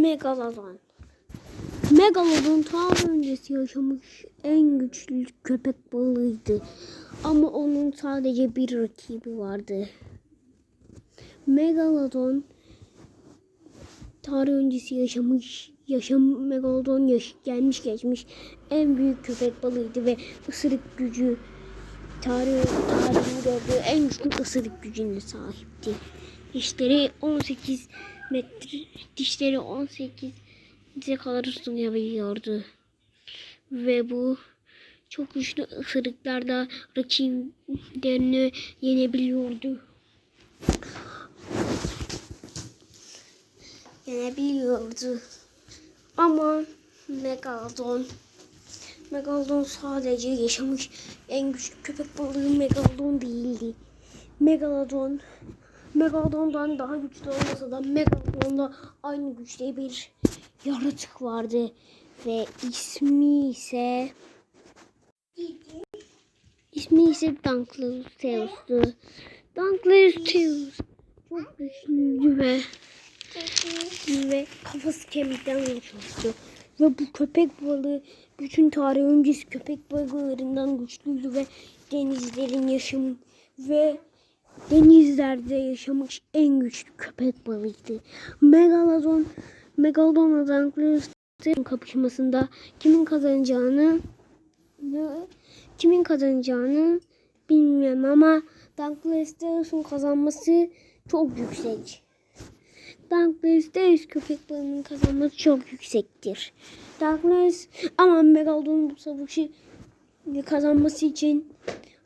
Megalodon. Megalodon ta öncesi yaşamış en güçlü köpek balığıydı. Ama onun sadece bir rakibi vardı. Megalodon tarih öncesi yaşamış yaşam Megalodon yaş, gelmiş geçmiş en büyük köpek balığıydı ve ısırık gücü tarih tarihin gördüğü en güçlü ısırık gücüne sahipti. Dişleri 18 metre dişleri 18 metre kadar uzayabiliyordu. Ve bu çok güçlü ısırıklarda rakiplerini yenebiliyordu. Yenebiliyordu. Ama Megalodon Megalodon sadece yaşamış en güçlü köpek balığı Megalodon değildi. Megalodon Megalodon'dan daha güçlü olmasa da Megalodon'da aynı güçte bir yaratık vardı ve ismi ise ismi ise Dunkleosteus'tu. Dunkleosteus çok güçlüydü ve ve kafası kemikten oluşmuştu. Ve bu köpek balığı bütün tarih öncesi köpek balıklarından güçlüydü ve denizlerin yaşam ve denizlerde yaşamış en güçlü köpek balığıydı. Megalodon Megalodon'la Dunkleosteus'un kapışmasında kimin kazanacağını kimin kazanacağını bilmiyorum ama Dunkleosteus'un kazanması çok yüksek. Dunkleosteus köpek balığının kazanması çok yüksektir. Dunkleosteus ama Megalodon'un bu savaşı kazanması için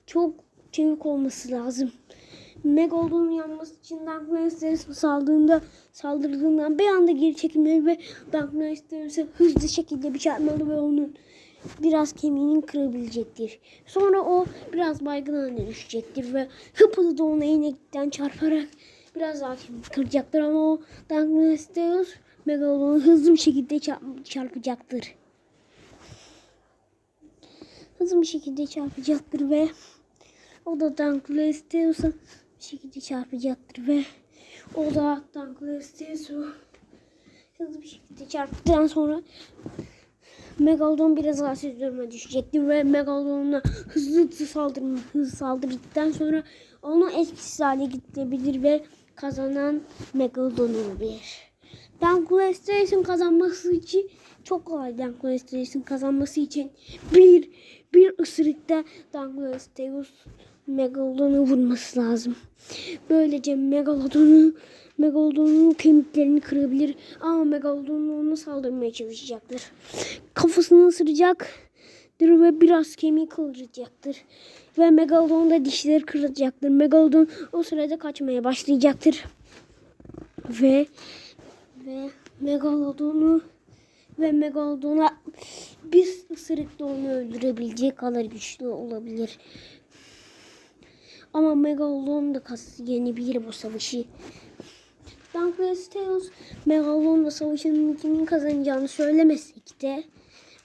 çok çevik olması lazım. Megalodon'un yanması için Dunkleosteus saldırdığında saldırdığından bir anda geri çekilmeli ve Dunkleosteus'a hızlı şekilde bıçakmalı ve onun biraz kemiğini kırabilecektir. Sonra o biraz baygın haline düşecektir ve hıpılı da ona iğnekten çarparak biraz daha kemik kıracaktır ama o Dunkleosteus Megalodon'u hızlı bir şekilde çarp- çarpacaktır. Hızlı bir şekilde çarpacaktır ve o da Dunkleosteus'a bir şekilde çarpacaktır ve o da Dunkleosteus'u hızlı bir şekilde çarptıktan sonra Megalodon biraz halsiz duruma düşecektir ve Megalodon'a hızlı saldırma, hızlı saldırdıktan sonra onu etkisiz hale getirebilir ve kazanan Megalodon olabilir. Dunkleosteus'un kazanması için çok kolay Dunkleosteus'un kazanması için bir bir ısırıkta Dunkleosteus Megalodon'u vurması lazım. Böylece Megalodon'u Megalodon'un kemiklerini kırabilir ama Megalodon ona saldırmaya çalışacaktır. Kafasını ısıracaktır ve biraz kemiği kıracaktır. Ve Megalodon da dişleri kıracaktır. Megalodon o sırada kaçmaya başlayacaktır. Ve ve Megalodon'u ve Megalodon'a bir ısırıkta onu öldürebilecek kadar güçlü olabilir. Ama Megalodon da yenebilir bu savaşı. Dunkleosteus Megalodon'la savaşın kimin kazanacağını söylemesek de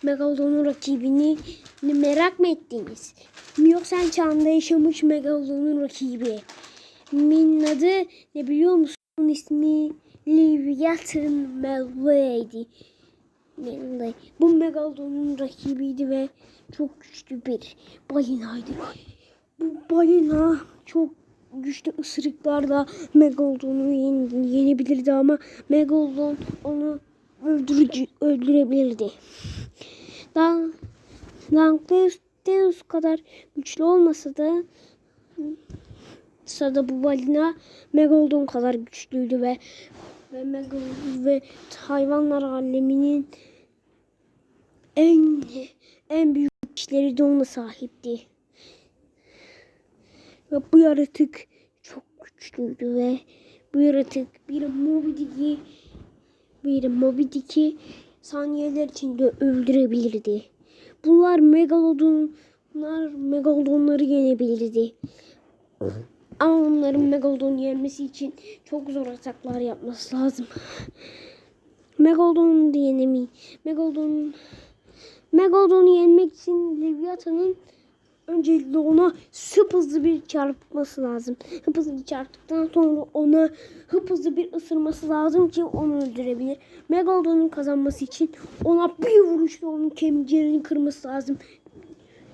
Megalodon'un rakibini merak mı ettiniz? Yoksa çağında yaşamış Megalodon'un rakibi. Min adı ne biliyor musun? Onun ismi Leviathan Melvey'di. Melvey. Bu Megalodon'un rakibiydi ve çok güçlü bir balinaydı. Bu balina çok güçlü ısırıklarla Megalodon'u yen, yenebilirdi ama Megalodon onu öldürücü öldürebilirdi. Dan Dunkleosteus kadar güçlü olmasa da sırada bu balina Megalodon kadar güçlüydü ve ve Megalodon ve hayvanlar aleminin en en büyük güçleri de ona sahipti. Ve bu yaratık çok güçlüydü ve bu yaratık bir Moby Dick'i bir Moby Dick'i saniyeler içinde öldürebilirdi. Bunlar Megalodonlar Megalodonları yenebilirdi. Ama onların Megalodon'u yenmesi için çok zor ataklar yapması lazım. Megalodon'u da yenemeyi. Megalodon Megalodon'u yenmek için Leviathan'ın öncelikle ona hıp hızlı bir çarpması lazım. Hıp hızlı bir çarptıktan sonra ona hıp hızlı bir ısırması lazım ki onu öldürebilir. Megalodon'un kazanması için ona bir vuruşla onun kemiklerini kırması lazım.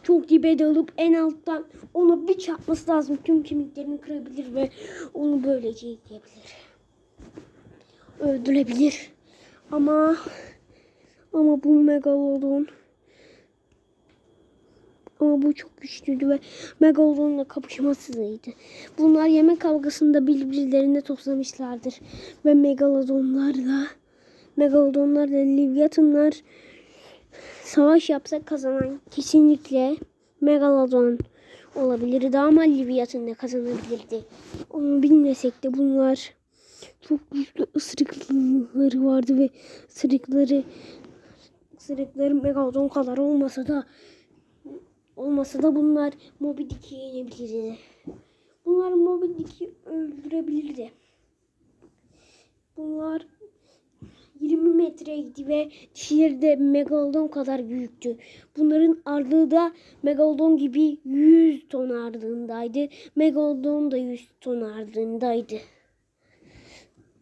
Çok dibe dalıp en alttan ona bir çarpması lazım. Tüm kemiklerini kırabilir ve onu böylece yiyebilir. Öldürebilir. Ama ama bu megalodon ama bu çok güçlüydü ve Megalodon'la kapışmasızıydı. Bunlar yemek kavgasında birbirlerine toslamışlardır. Ve Megalodonlarla Megalodonlarla Leviathanlar savaş yapsa kazanan kesinlikle Megalodon olabilirdi ama Leviathan da kazanabilirdi. Onu bilmesek de bunlar çok güçlü ısırıkları vardı ve ısırıkları ısırıkları Megalodon kadar olmasa da olmasa da bunlar Moby Dick'i yenebilirdi. Bunlar Moby Dick'i öldürebilirdi. Bunlar 20 metreydi ve dişleri de Megalodon kadar büyüktü. Bunların ağırlığı da Megalodon gibi 100 ton ağırlığındaydı. Megalodon da 100 ton ağırlığındaydı.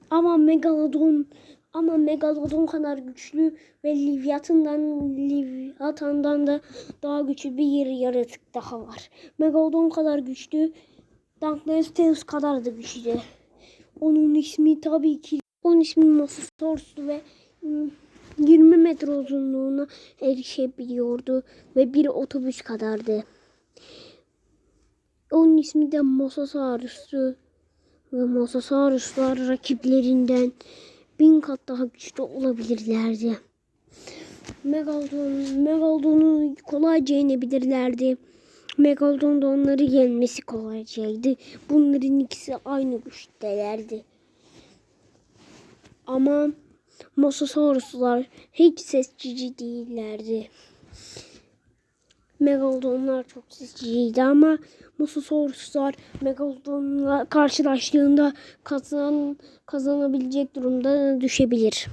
Ama Megalodon ama Megalodon kadar güçlü ve Leviathan'dan Leviathan'dan da daha güçlü bir yer yaratık daha var. Megalodon kadar güçlü, Dunkleosteus kadar da güçlü. Onun ismi tabii ki onun ismi Mosasaurus'tu ve ım, 20 metre uzunluğuna erişebiliyordu ve bir otobüs kadardı. Onun ismi de Mosasaurus'tu ve Mosasauruslar rakiplerinden bin kat daha güçlü olabilirlerdi. Megalodon, Megalodon'u kolayca yenebilirlerdi. Megalodon da onları yenmesi kolaycaydı. Bunların ikisi aynı güçtelerdi. Ama Mosasauruslar hiç sesçici değillerdi. Megalodonlar çok sesçiciydi ama Mosasauruslar Megalodonla karşılaştığında kazan kazanabilecek durumda düşebilir.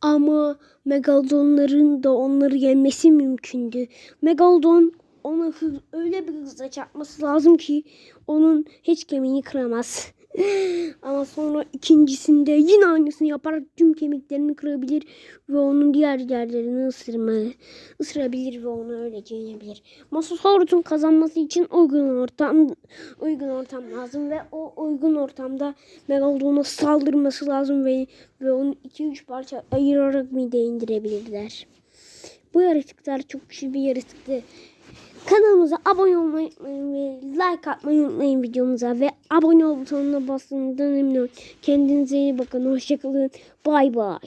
Ama Megalodonların da onları yenmesi mümkündü. Megalodon ona hız, öyle bir hızla çarpması lazım ki onun hiç kemiğini kıramaz. Ama sonra ikincisinde yine aynısını yaparak tüm kemiklerini kırabilir ve onun diğer yerlerini ısırma, ısırabilir ve onu öylece yenebilir. Mosasaurus'un kazanması için uygun ortam uygun ortam lazım ve o uygun ortamda Megalodon'a saldırması lazım ve ve onu 2-3 parça ayırarak mideye indirebilirler. Bu yaratıklar çok güçlü bir yaratıktı. Kanalımıza abone olmayı unutmayın ve like atmayı unutmayın videomuza ve abone ol butonuna bastığınızdan emin olun. Kendinize iyi bakın. Hoşçakalın. Bay bay.